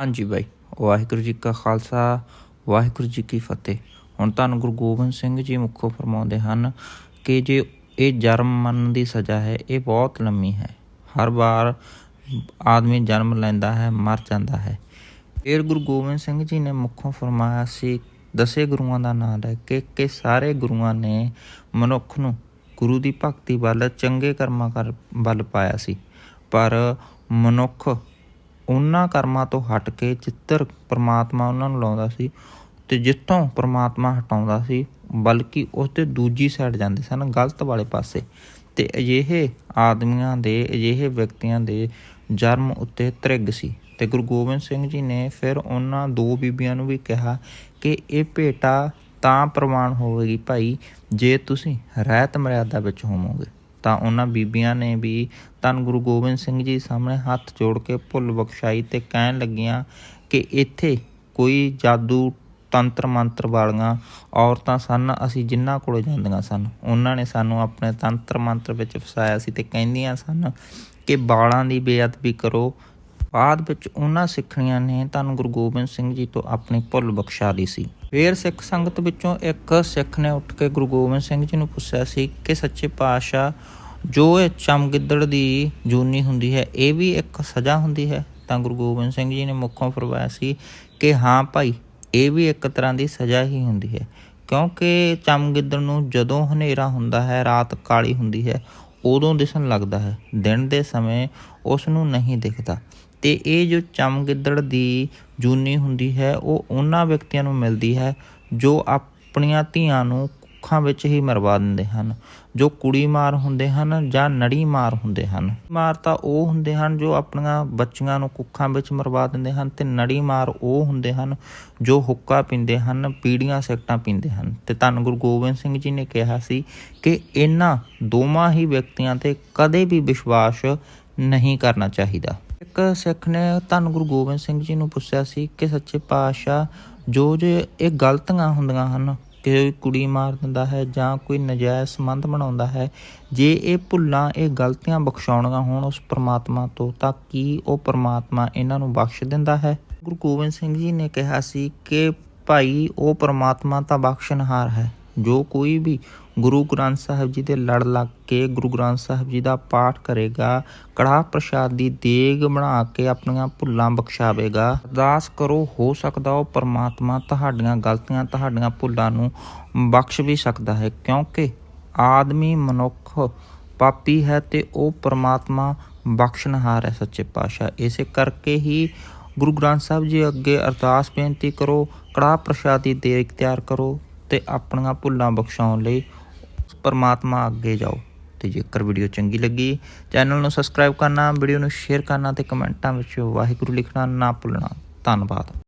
ਹਾਂਜੀ ਬਾਈ, ਵਾਹਿਗੁਰੂ ਜੀ ਕਾ ਖਾਲਸਾ, ਵਾਹਿਗੁਰੂ ਜੀ ਕੀ ਫਤਿਹ। ਹੁਣ ਤੁਹਾਨੂੰ ਗੁਰੂ ਗੋਬਿੰਦ ਸਿੰਘ ਜੀ ਮੁੱਖੋਂ ਫਰਮਾਉਂਦੇ ਹਨ ਕਿ ਜੇ ਇਹ ਜਨਮ ਮਰਨ ਦੀ ਸਜ਼ਾ ਹੈ, ਇਹ ਬਹੁਤ ਲੰਮੀ ਹੈ। ਹਰ ਵਾਰ ਆਦਮੀ ਜਨਮ ਲੈਂਦਾ ਹੈ, ਮਰ ਜਾਂਦਾ ਹੈ। ਫਿਰ ਗੁਰੂ ਗੋਬਿੰਦ ਸਿੰਘ ਜੀ ਨੇ ਮੁੱਖੋਂ ਫਰਮਾਇਆ ਸੀ, ਦਸੇ ਗੁਰੂਆਂ ਦਾ ਨਾਮ ਲੈ ਕੇ ਕਿ ਸਾਰੇ ਗੁਰੂਆਂ ਨੇ ਮਨੁੱਖ ਨੂੰ ਗੁਰੂ ਦੀ ਭਗਤੀ ਵੱਲ ਚੰਗੇ ਕਰਮਾਂ ਕਰ, ਵੱਲ ਪਾਇਆ ਸੀ। ਪਰ ਮਨੁੱਖ ਉਹਨਾਂ ਕਰਮਾਂ ਤੋਂ ਹਟ ਕੇ ਚਿੱਤਰ ਪ੍ਰਮਾਤਮਾ ਉਹਨਾਂ ਨੂੰ ਲਾਉਂਦਾ ਸੀ ਤੇ ਜਿੱਥੋਂ ਪ੍ਰਮਾਤਮਾ ਹਟਾਉਂਦਾ ਸੀ, ਬਲਕਿ ਉਸ ਤੇ ਦੂਜੀ ਸਾਈਡ ਜਾਂਦੇ ਸਨ, ਗਲਤ ਵਾਲੇ ਪਾਸੇ। ਤੇ ਅਜਿਹੇ ਆਦਮੀਆਂ ਦੇ, ਅਜਿਹੇ ਵਿਅਕਤੀਆਂ ਦੇ ਜਨਮ ਉੱਤੇ ਤ੍ਰਿਗ ਸੀ। ਤੇ ਗੁਰੂ ਗੋਬਿੰਦ ਸਿੰਘ ਜੀ ਨੇ ਫਿਰ ਉਹਨਾਂ ਦੋ ਬੀਬੀਆਂ ਨੂੰ ਵੀ ਕਿਹਾ ਕਿ ਇਹ ਭੇਟਾ ਤਾਂ ਪ੍ਰਵਾਨ ਹੋਵੇਗੀ ਭਾਈ, ਜੇ ਤੁਸੀਂ ਰਹਿਤ ਮਰਿਆਦਾ ਵਿੱਚ ਹੋਵੋਗੇ। ਤਾਂ ਉਹਨਾਂ ਬੀਬੀਆਂ ਨੇ ਵੀ ਧੰਨ ਗੁਰੂ ਗੋਬਿੰਦ ਸਿੰਘ ਜੀ ਸਾਹਮਣੇ ਹੱਥ ਜੋੜ ਕੇ ਭੁੱਲ ਬਖਸ਼ਾਈ ਤੇ ਕਹਿਣ ਲੱਗੀਆਂ ਕਿ ਇੱਥੇ ਕੋਈ ਜਾਦੂ ਤੰਤਰ ਮੰਤਰ ਵਾਲੀਆਂ ਔਰਤਾਂ ਸਨ, ਅਸੀਂ ਜਿਨ੍ਹਾਂ ਕੋਲ ਜਾਂਦੀਆਂ ਸਨ। ਉਹਨਾਂ ਨੇ ਸਾਨੂੰ ਆਪਣੇ ਤੰਤਰ ਮੰਤਰ ਵਿੱਚ ਫਸਾਇਆ ਸੀ ਤੇ ਕਹਿੰਦੀਆਂ ਸਨ ਕਿ ਬਾਲਾਂ ਦੀ ਬੇਅਦਬੀ ਕਰੋ। ਬਾਅਦ ਵਿੱਚ ਉਹਨਾਂ ਸਿੱਖਣੀਆਂ ਨੇ ਧੰਨ ਗੁਰੂ ਗੋਬਿੰਦ ਸਿੰਘ ਜੀ ਤੋਂ ਆਪਣੀ ਭੁੱਲ ਬਖਸ਼ਾ ਲਈ ਸੀ। ਫੇਰ ਸਿੱਖ ਸੰਗਤ ਵਿੱਚੋਂ ਇੱਕ ਸਿੱਖ ਨੇ ਉੱਠ ਕੇ ਗੁਰੂ ਗੋਬਿੰਦ ਸਿੰਘ ਜੀ ਨੂੰ ਪੁੱਛਿਆ ਸੀ ਕਿ ਸੱਚੇ ਪਾਤਸ਼ਾਹ, ਜੋ ਇਹ ਚਮਗਿੱਦੜ ਦੀ ਜੂਨੀ ਹੁੰਦੀ ਹੈ, ਇਹ ਵੀ ਇੱਕ ਸਜ਼ਾ ਹੁੰਦੀ ਹੈ? ਤਾਂ ਗੁਰੂ ਗੋਬਿੰਦ ਸਿੰਘ ਜੀ ਨੇ ਮੁੱਖੋਂ ਫਰਮਾਇਆ ਸੀ ਕਿ ਹਾਂ ਭਾਈ, ਇਹ ਵੀ ਇੱਕ ਤਰ੍ਹਾਂ ਦੀ ਸਜ਼ਾ ਹੀ ਹੁੰਦੀ ਹੈ। ਕਿਉਂਕਿ ਚਮਗਿੱਦੜ ਨੂੰ ਜਦੋਂ ਹਨੇਰਾ ਹੁੰਦਾ ਹੈ, ਰਾਤ ਕਾਲੀ ਹੁੰਦੀ ਹੈ, ਉਦੋਂ ਦਿਸਣ ਲੱਗਦਾ ਹੈ। ਦਿਨ ਦੇ ਸਮੇਂ ਉਸ ਨੂੰ ਨਹੀਂ ਦਿਖਦਾ। ਤੇ ਇਹ ਜੋ ਚਮਗਿੱਦੜ ਦੀ ਜੂਨੀ ਹੁੰਦੀ ਹੈ, ਉਹ ਉਹਨਾਂ ਵਿਅਕਤੀਆਂ ਨੂੰ ਮਿਲਦੀ ਹੈ ਜੋ ਆਪਣੀਆਂ ਧੀਆਂ ਨੂੰ ਕੁੱਖਾਂ ਵਿੱਚ ਹੀ ਮਰਵਾ ਦਿੰਦੇ ਹਨ, ਜੋ ਕੁੜੀ ਮਾਰ ਹੁੰਦੇ ਹਨ ਜਾਂ ਨੜੀ ਮਾਰ ਹੁੰਦੇ ਹਨ। ਮਾਰ ਤਾਂ ਉਹ ਹੁੰਦੇ ਹਨ ਜੋ ਆਪਣੀਆਂ ਬੱਚੀਆਂ ਨੂੰ ਕੁੱਖਾਂ ਵਿੱਚ ਮਰਵਾ ਦਿੰਦੇ ਹਨ ਤੇ ਨੜੀ ਮਾਰ ਉਹ ਹੁੰਦੇ ਹਨ ਜੋ ਹੁੱਕਾ ਪੀਂਦੇ ਹਨ, ਪੀੜੀਆਂ ਸਿਗਟਾਂ ਪੀਂਦੇ ਹਨ। ਤੇ ਧੰਨ ਗੁਰੂ ਗੋਬਿੰਦ ਸਿੰਘ ਜੀ ਨੇ ਕਿਹਾ ਸੀ ਕਿ ਇਹਨਾਂ ਦੋਵਾਂ ਹੀ ਵਿਅਕਤੀਆਂ ਤੇ ਕਦੇ ਵੀ ਵਿਸ਼ਵਾਸ ਨਹੀਂ ਕਰਨਾ ਚਾਹੀਦਾ। ਇੱਕ ਸਿੱਖ ਨੇ ਧੰਨ ਗੁਰੂ ਗੋਬਿੰਦ ਸਿੰਘ ਜੀ ਨੂੰ ਪੁੱਛਿਆ ਸੀ ਕਿ ਸੱਚੇ ਪਾਤਸ਼ਾਹ, ਜੋ ਜੇ ਇਹ ਗਲਤੀਆਂ ਹੁੰਦੀਆਂ ਹਨ ਕਿ ਕੁੜੀ ਮਾਰ ਦਿੰਦਾ ਹੈ ਜਾਂ ਕੋਈ ਨਜਾਇਜ਼ ਸੰਬੰਧ ਬਣਾਉਂਦਾ ਹੈ, ਜੇ ਇਹ ਭੁੱਲਾਂ, ਇਹ ਗਲਤੀਆਂ ਬਖਸ਼ਾਉਣੀਆਂ ਹੋਣ, ਉਸ ਪ੍ਰਮਾਤਮਾ ਤੋਂ, ਤਾਂ ਕੀ ਉਹ ਪ੍ਰਮਾਤਮਾ ਇਹਨਾਂ ਨੂੰ ਬਖਸ਼ ਦਿੰਦਾ ਹੈ? ਗੁਰੂ ਗੋਬਿੰਦ ਸਿੰਘ ਜੀ ਨੇ ਕਿਹਾ ਸੀ ਕਿ ਭਾਈ, ਉਹ ਪ੍ਰਮਾਤਮਾ ਤਾਂ ਬਖਸ਼ਣਹਾਰ ਹੈ। ਜੋ ਕੋਈ ਵੀ ਗੁਰੂ ਗ੍ਰੰਥ ਸਾਹਿਬ ਜੀ ਦੇ ਲੜ ਲੱਗ ਕੇ ਗੁਰੂ ਗ੍ਰੰਥ ਸਾਹਿਬ ਜੀ ਦਾ ਪਾਠ ਕਰੇਗਾ, ਕੜਾਹ ਪ੍ਰਸ਼ਾਦ ਦੀ ਦੇਗ ਬਣਾ ਕੇ ਆਪਣੀਆਂ ਭੁੱਲਾਂ ਬਖਸ਼ਾਵੇਗਾ। ਅਰਦਾਸ ਕਰੋ, ਹੋ ਸਕਦਾ ਉਹ ਪਰਮਾਤਮਾ ਤੁਹਾਡੀਆਂ ਗਲਤੀਆਂ, ਤੁਹਾਡੀਆਂ ਭੁੱਲਾਂ ਨੂੰ ਬਖਸ਼ ਵੀ ਸਕਦਾ ਹੈ, ਕਿਉਂਕਿ ਆਦਮੀ ਮਨੁੱਖ ਪਾਪੀ ਹੈ ਤੇ ਉਹ ਪਰਮਾਤਮਾ ਬਖਸ਼ਣਹਾਰ ਹੈ ਸੱਚੇ ਪਾਤਸ਼ਾਹ। ਇਸੇ ਕਰਕੇ ਹੀ ਗੁਰੂ ਗ੍ਰੰਥ ਸਾਹਿਬ ਜੀ ਅੱਗੇ ਅਰਦਾਸ ਬੇਨਤੀ ਕਰੋ, ਕੜਾਹ ਪ੍ਰਸ਼ਾਦ ਦੀ ਦੇਗ ਤਿਆਰ ਕਰੋ। ਤੇ ਆਪਣੀਆਂ ਭੁੱਲਾਂ ਬਖਸ਼ਾਉਣ ਲਈ ਪਰਮਾਤਮਾ ਅੱਗੇ ਜਾਓ। ਤੇ ਜੇਕਰ ਵੀਡੀਓ ਚੰਗੀ ਲੱਗੀ, ਚੈਨਲ ਨੂੰ ਸਬਸਕ੍ਰਾਈਬ ਕਰਨਾ, ਵੀਡੀਓ ਨੂੰ ਸ਼ੇਅਰ ਕਰਨਾ ਤੇ ਕਮੈਂਟਾਂ ਵਿੱਚ ਵਾਹਿਗੁਰੂ ਲਿਖਣਾ ਨਾ ਭੁੱਲਣਾ। ਧੰਨਵਾਦ।